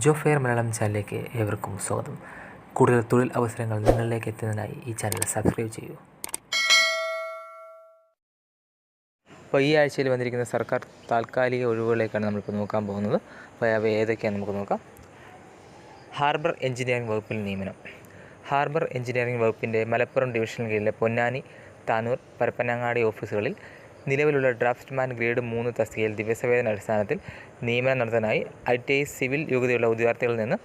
ജോഫെയർ മലയാളം ചാനലിലേക്ക് ഏവർക്കും സ്വാഗതം. കൂടുതൽ തൊഴിൽ അവസരങ്ങൾ നിങ്ങളിലേക്ക് എത്തുന്നതിനായി ഈ ചാനൽ സബ്സ്ക്രൈബ് ചെയ്യൂ. അപ്പോൾ ഈ ആഴ്ചയിൽ വന്നിരിക്കുന്ന സർക്കാർ താൽക്കാലിക ഒഴിവുകളിലേക്കാണ് നമ്മളിപ്പോൾ നോക്കാൻ പോകുന്നത്. അപ്പോൾ അവ ഏതൊക്കെയാണ് നമുക്ക് നോക്കാം. ഹാർബർ എഞ്ചിനീയറിംഗ് വകുപ്പിൽ നിയമനം. ഹാർബർ എഞ്ചിനീയറിംഗ് വകുപ്പിന്റെ മലപ്പുറം ഡിവിഷന് കീഴിലെ പൊന്നാനി താനൂർ പരപ്പനങ്ങാടി ഓഫീസുകളിൽ നിലവിലുള്ള ഡ്രാഫ്റ്റ്മാൻ ഗ്രേഡ് മൂന്ന് തസ്തികയിൽ ദിവസവേതന അടിസ്ഥാനത്തിൽ നിയമനം നടത്താനായി ഐ ടി ഐ സിവിൽ യോഗ്യതയുള്ള ഉദ്യോഗാർത്ഥികളിൽ നിന്ന്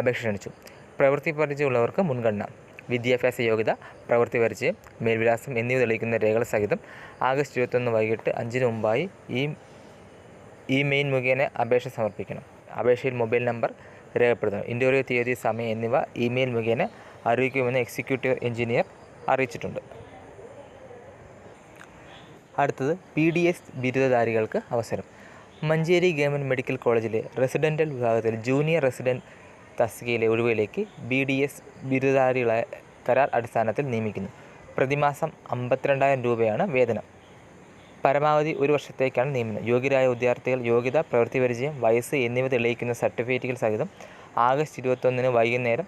അപേക്ഷ ക്ഷണിച്ചു. പ്രവൃത്തി പരിചയമുള്ളവർക്ക് മുൻഗണന വിദ്യാഭ്യാസ യോഗ്യത പ്രവൃത്തി പരിചയം മേൽവിലാസം എന്നിവ തെളിയിക്കുന്ന രേഖകൾ സഹിതം ആഗസ്റ്റ് ഇരുപത്തൊന്ന് വൈകിട്ട് അഞ്ചിന് മുമ്പായി ഈ ഈ മെയിൻ മുഖേന അപേക്ഷ സമർപ്പിക്കണം. അപേക്ഷയിൽ മൊബൈൽ നമ്പർ രേഖപ്പെടുത്തണം. ഇന്റർവ്യൂ തീയതി സമയം എന്നിവ ഇമെയിൽ മുഖേന അറിയിക്കുമെന്ന് എക്സിക്യൂട്ടീവ് എഞ്ചിനീയർ അറിയിച്ചിട്ടുണ്ട്. അടുത്തത് പി ഡി എസ് ബിരുദധാരികൾക്ക് അവസരം. മഞ്ചേരി ഗവൺമെന്റ് മെഡിക്കൽ കോളേജിലെ റെസിഡന്റൽ വിഭാഗത്തിൽ ജൂനിയർ റെസിഡന്റ് തസ്തികയിലെ ഒഴിവിലേക്ക് ബി ഡി എസ് ബിരുദധാരികളെ കരാർ അടിസ്ഥാനത്തിൽ നിയമിക്കുന്നു. പ്രതിമാസം അമ്പത്തിരണ്ടായിരം രൂപയാണ് വേതനം. പരമാവധി ഒരു വർഷത്തേക്കാണ് നിയമനം. യോഗ്യരായ വിദ്യാർത്ഥികൾ യോഗ്യത പ്രവൃത്തി പരിചയം വയസ്സ് എന്നിവ തെളിയിക്കുന്ന സർട്ടിഫിക്കറ്റുകൾ സഹിതം ആഗസ്റ്റ് ഇരുപത്തൊന്നിന് വൈകുന്നേരം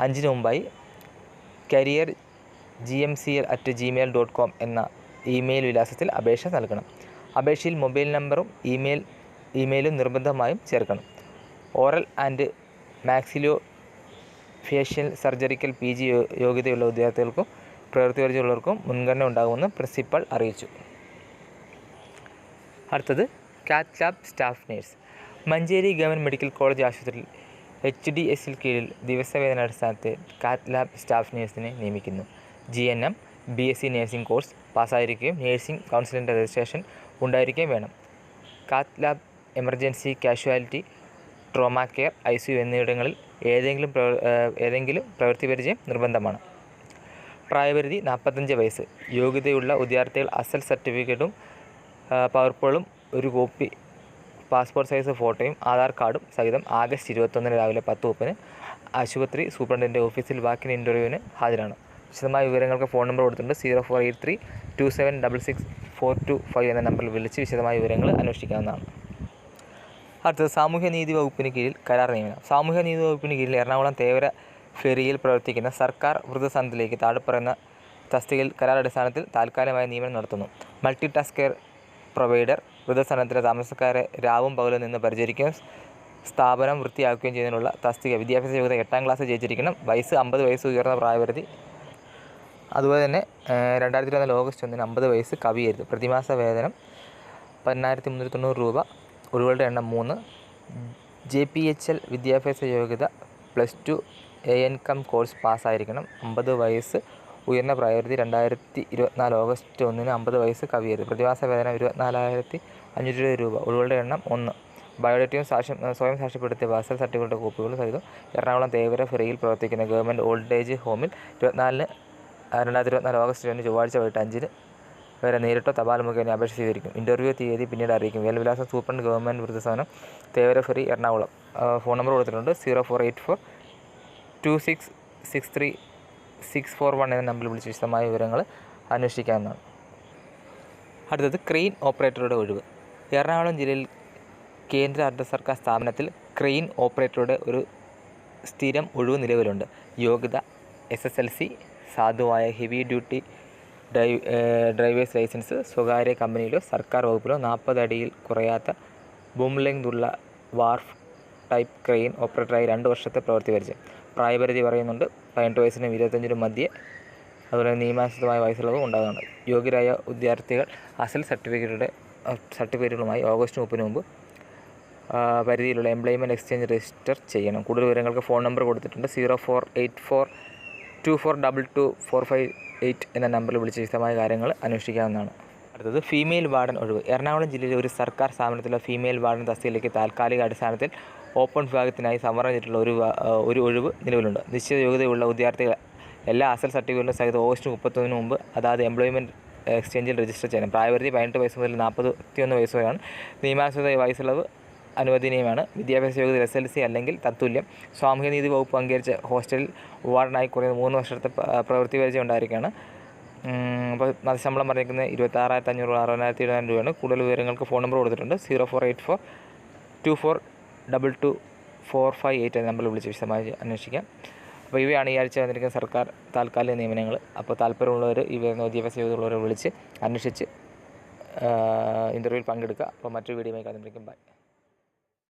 അഞ്ചിന് മുമ്പായി career G M C L at Gmail dot com എന്ന ഇമെയിൽ വിലാസത്തിൽ അപേക്ഷ നൽകണം. അപേക്ഷയിൽ മൊബൈൽ നമ്പറും ഇമെയിൽ ഇമെയിലും നിർബന്ധമായും ചേർക്കണം. Oral and maxillofacial surgical P G യോഗ്യതയുള്ള വിദ്യാർത്ഥികൾക്കും പരിചയമുള്ളവർക്കും മുൻഗണന ഉണ്ടാകുമെന്ന് പ്രിൻസിപ്പൽ അറിയിച്ചു. അടുത്തത് cath lab staff nurse. Manjeri government medical college ആശുപത്രിയിൽ എച്ച് ഡി എസിൽ കീഴിൽ ദിവസവേതന അടിസ്ഥാനത്തിൽ കാത്ത് ലാബ് സ്റ്റാഫ് നേഴ്സിനെ നിയമിക്കുന്നു. G N M B S C nursing course പാസ്സായിരിക്കുകയും nursing കൗൺസിലിന്റെ രജിസ്ട്രേഷൻ ഉണ്ടായിരിക്കുകയും വേണം. Cath lab emergency casualty trauma care I C U എന്നിവിടങ്ങളിൽ ഏതെങ്കിലും ഏതെങ്കിലും പ്രവൃത്തി പരിചയം നിർബന്ധമാണ്. പ്രായപരിധി നാൽപ്പത്തഞ്ച് വയസ്സ്. യോഗ്യതയുള്ള വിദ്യാർത്ഥികൾ അസൽ സർട്ടിഫിക്കറ്റും പവർപ്പോളും ഒരു കോപ്പി പാസ്പോർട്ട് സൈസ് ഫോട്ടോയും ആധാർ കാർഡും സഹിതം ആഗസ്റ്റ് ഇരുപത്തൊന്നിന് രാവിലെ പത്ത് മുപ്പതിന് ആശുപത്രി സൂപ്രണ്ടിന്റെ ഓഫീസിൽ വാക്കിൻ ഇന്റർവ്യൂവിന് ഹാജരാണ്. വിശദമായ വിവരങ്ങൾക്ക് ഫോൺ നമ്പർ കൊടുത്തിട്ടുണ്ട്. Zero four eight three two seven double six four two five എന്ന നമ്പറിൽ വിളിച്ച് വിശദമായ വിവരങ്ങൾ അന്വേഷിക്കാവുന്നതാണ്. അടുത്തത് സാമൂഹ്യനീതി വകുപ്പിന് കീഴിൽ കരാർ നിയമനം. സാമൂഹ്യനീതി വകുപ്പിന് കീഴിൽ എറണാകുളം തേവര ഫെറിയിൽ പ്രവർത്തിക്കുന്ന സർക്കാർ വൃദ്ധസനത്തിലേക്ക് താഴെപ്പറയുന്ന തസ്തികയിൽ കരാർ അടിസ്ഥാനത്തിൽ താൽക്കാലികമായ നിയമനം നടത്തുന്നു. മൾട്ടി ടാസ്ക് കെയർ പ്രൊവൈഡർ വൃദ്ധസനത്തിലെ താമസക്കാരെ രാവും പകലും നിന്ന് പരിചരിക്കുകയും സ്ഥാപനം വൃത്തിയാക്കുകയും ചെയ്യുന്നതിനുള്ള തസ്തിക വിദ്യാഭ്യാസ യോഗ്യത എട്ടാം ക്ലാസ് ജയിച്ചിരിക്കണം. വയസ്സ് അമ്പത് വയസ്സ് ഉയർന്ന പ്രായപരിധി അതുപോലെ തന്നെ രണ്ടായിരത്തി ഇരുപത്തിനാല് ഓഗസ്റ്റ് ഒന്നിന് അമ്പത് വയസ്സ് കവിയരുത്. പ്രതിമാസ വേതനം പതിനായിരത്തി മുന്നൂറ്റി രൂപ ഒഴിവുകളുടെ എണ്ണം മൂന്ന്. ജെ പി എച്ച് എൽ വിദ്യാഭ്യാസ യോഗ്യത പ്ലസ് ടു എ എൻ കം കോഴ്സ് പാസ്സായിരിക്കണം. അമ്പത് വയസ്സ് ഉയർന്ന പ്രായപരിധി രണ്ടായിരത്തി ഇരുപത്തിനാല് ഓഗസ്റ്റ് ഒന്നിന് അമ്പത് വയസ്സ് കവിയരുത്. പ്രതിമാസ വേതനം ഇരുപത്തിനാലായിരത്തി അഞ്ഞൂറ്റി ഇരുപത് രൂപ ഒഴിവുകളുടെ എണ്ണം ഒന്ന്. ബയോഡേറ്റയും സാക്ഷ്യം സ്വയം സാക്ഷ്യപ്പെടുത്തിയ വാസൽ സർട്ടിഫിക്കറ്റ് കോപ്പികൾ സഹിതം എറണാകുളം തേവര ഫെറിയിൽ പ്രവർത്തിക്കുന്ന ഗവൺമെന്റ് ഓൾഡ് ഏജ് ഹോമിൽ ഇരുപത്തിനാലിന് രണ്ടായിരത്തി ഇരുപത്തിനാല് ഓഗസ്റ്റ് രണ്ട് ചൊവ്വാഴ്ച വൈകിട്ട് അഞ്ചിന് വരെ നേരിട്ടോ തപാൽ മുഖേന അപേക്ഷ സ്വീകരിക്കും. ഇന്റർവ്യൂ തീയതി പിന്നീട് അറിയിക്കും. വേൽവിലാസം superintendent government വൃദ്ധസദനം Thevara ferry Ernakulam. Phone number കൊടുത്തിട്ടുണ്ട്. Zero four eight four two six six three six four one എന്ന നമ്പറിൽ വിളിച്ച് വിശദമായ വിവരങ്ങൾ അന്വേഷിക്കാവുന്നതാണ്. അടുത്തത് ക്രെയിൻ ഓപ്പറേറ്ററുടെ ഒഴിവ്. എറണാകുളം ജില്ലയിൽ കേന്ദ്ര അർദ്ധ സർക്കാർ സ്ഥാപനത്തിൽ ക്രെയിൻ ഓപ്പറേറ്ററുടെ ഒരു സ്ഥിരം ഒഴിവ് നിലവിലുണ്ട്. യോഗ്യത എസ് എസ് എൽ സി സാധുവായ heavy duty drive drivers licence സ്വകാര്യ കമ്പനിയിലോ സർക്കാർ വകുപ്പിലോ നാൽപ്പത് അടിയിൽ കുറയാത്ത ബൂം ലെങ്ത് ഉള്ള വാർഫ് ടൈപ്പ് ക്രെയിൻ ഓപ്പറേറ്ററായി രണ്ട് വർഷത്തെ പ്രവൃത്തി പരിചയം. പ്രായപരിധി പറയുന്നുണ്ട്. പതിനെട്ട് വയസ്സിനും ഇരുപത്തഞ്ചിനും മധ്യേ അതുപോലെ നിയമാനുസൃതമായ വയസ്സുള്ളതും ഉണ്ടാകുന്നുണ്ട്. യോഗ്യരായ വിദ്യാർത്ഥികൾ അസൽ സർട്ടിഫിക്കറ്റുടെ സർട്ടിഫിക്കറ്റുകളുമായി ഓഗസ്റ്റ് മുപ്പതിന് മുമ്പ് പരിധിയിലുള്ള എംപ്ലോയ്മെന്റ് എക്സ്ചേഞ്ച് രജിസ്റ്റർ ചെയ്യണം. കൂടുതൽ വിവരങ്ങൾക്ക് ഫോൺ നമ്പർ കൊടുത്തിട്ടുണ്ട്. Zero four eight four two four double two four five eight എന്ന നമ്പറിൽ വിളിച്ച് വിശദമായ കാര്യങ്ങൾ അന്വേഷിക്കാവുന്നതാണ്. അടുത്തത് ഫീമെയിൽ വാർഡൻ ഒഴിവ്. എറണാകുളം ജില്ലയിലെ ഒരു സർക്കാർ സ്ഥാപനത്തിലെ ഫീമെയിൽ വാർഡൻ തസ്തികയിലേക്ക് താൽക്കാലിക അടിസ്ഥാനത്തിൽ ഓപ്പൺ വിഭാഗത്തിനായി സംവരണം ചെയ്തിട്ടുള്ള ഒരു ഒരു ഒഴിവ് നിലവിലുണ്ട്. നിശ്ചിത യോഗ്യതയുള്ള വിദ്യാർത്ഥികൾ എല്ലാ അസൽ സർട്ടിഫിക്കറ്റും സഹിതം ഓഗസ്റ്റ് മുപ്പത്തൊന്നിന് മുമ്പ് അതായത് എംപ്ലോയ്മെന്റ് എക്സ്ചേഞ്ചിൽ രജിസ്റ്റർ ചെയ്യണം. പ്രായപരിധി പതിനെട്ട് വയസ്സ് മുതൽ നാൽപ്പത്തി ഒന്ന് വയസ്സ് വരെയാണ് നിയമാനുസൃത വയസ്സുള്ളവ് അനുവദനീയമാണ്. വിദ്യാഭ്യാസ യോഗ്യത എസ് എൽ സി അല്ലെങ്കിൽ തത്തുല്യം. സാമൂഹ്യനീതി വകുപ്പ് അംഗീകരിച്ച ഹോസ്റ്റലിൽ വാർഡനായി കുറയുന്ന മൂന്ന് വർഷത്തെ പ്രവൃത്തി പരിചയം ഉണ്ടായിരിക്കുകയാണ്. അപ്പോൾ ശമ്പളം പറഞ്ഞിരിക്കുന്നത് ഇരുപത്താറായിരത്തി അഞ്ഞൂറ് അറുപതിനായിരത്തി എഴുപതിനായിരം രൂപയാണ്. കൂടുതൽ വിവരങ്ങൾക്ക് ഫോൺ നമ്പർ കൊടുത്തിട്ടുണ്ട്. Zero four eight four two four double two four five eight എന്ന നമ്പറിൽ വിളിച്ച് വിശദമായി അന്വേഷിക്കാം. അപ്പോൾ ഇവയാണ് ഈ ആഴ്ച വന്നിരിക്കുന്ന സർക്കാർ താൽക്കാലിക നിയമനങ്ങൾ. അപ്പോൾ താല്പര്യമുള്ളവർ ഈ വരുന്ന വിദ്യാഭ്യാസ യോഗ്യതയുള്ളവരെ വിളിച്ച് അന്വേഷിച്ച് ഇന്റർവ്യൂവിൽ പങ്കെടുക്കുക. അപ്പോൾ മറ്റൊരു വീഡിയോയുമായി കാണുമ്പോഴേക്കും ബൈ.